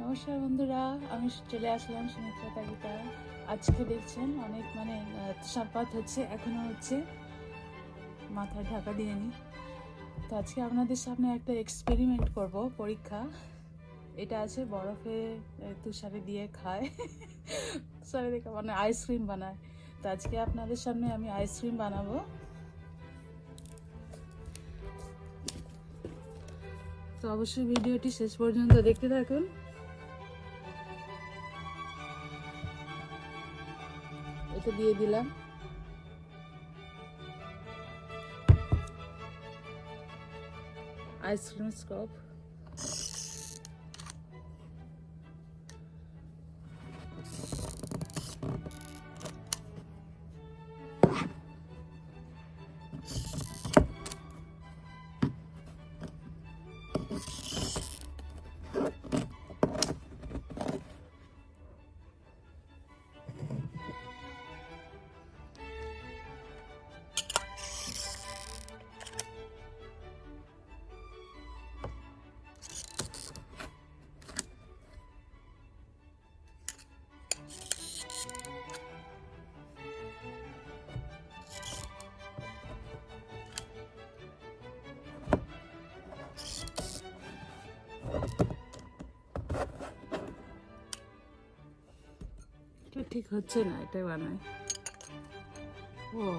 নমস্কার বন্ধুরা, আমি চলে আসলাম সুমিত্রা তাগিতা আজকে দেখছেন অনেক মানে তুষারপাত হচ্ছে, এখনও হচ্ছে। মাথায় ঢাকা দিয়ে নি। তো আজকে আপনাদের সামনে একটা এক্সপেরিমেন্ট করব, পরীক্ষা। এটা আছে বরফে তুষারে দিয়ে খায়। তুষারে দেখে মানে আইসক্রিম বানায়। তো আজকে আপনাদের সামনে আমি আইসক্রিম বানাবো। তো অবশ্যই ভিডিওটি শেষ পর্যন্ত দেখতে থাকুন। এটা দিয়ে দিলাম। আইসক্রিম স্কপ ঠিক হচ্ছে না এটা বানায়। ও।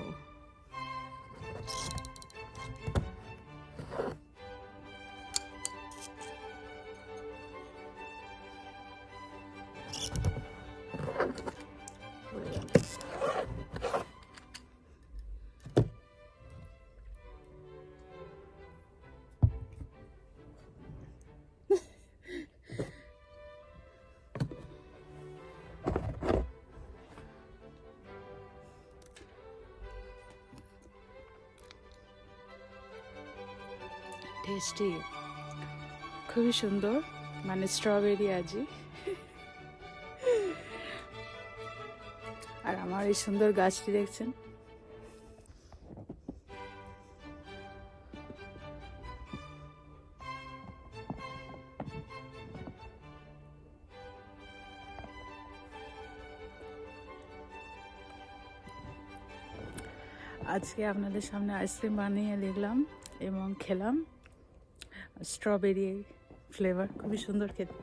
হয়ে টেস্টি খুবই সুন্দর। মানে স্ট্রবেরি আজি। আর আমার এই সুন্দর গাছটি দেখছেন। আজকে আপনাদের সামনে আইসক্রিম বানিয়ে দেখলাম এবং খেলাম। স্ট্রবেরি ফ্লেভার খুবই সুন্দর খেতে।